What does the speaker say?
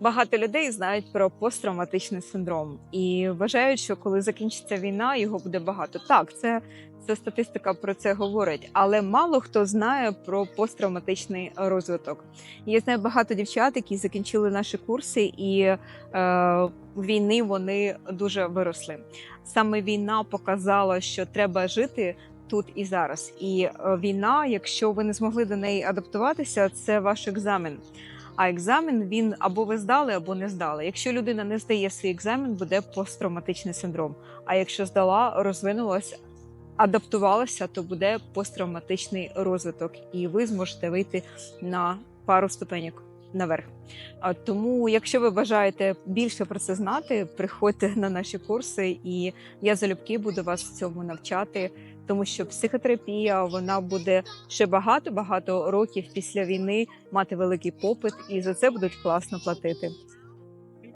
Багато людей знають про посттравматичний синдром і вважають, що коли закінчиться війна, його буде багато. Так, це, це статистика про це говорить, але мало хто знає про посттравматичний розвиток. Я знаю багато дівчат, які закінчили наші курси, і е, війни вони дуже виросли. Саме війна показала, що треба жити. Тут і зараз, і е, війна, якщо ви не змогли до неї адаптуватися, це ваш екзамен. А екзамен він або ви здали, або не здали. Якщо людина не здає свій екзамен, буде посттравматичний синдром. А якщо здала, розвинулася, адаптувалася, то буде посттравматичний розвиток, і ви зможете вийти на пару ступеньок наверх. Тому, якщо ви бажаєте більше про це знати, приходьте на наші курси, і я залюбки буду вас цьому навчати. Тому що психотерапія вона буде ще багато багато років після війни мати великий попит, і за це будуть класно платити.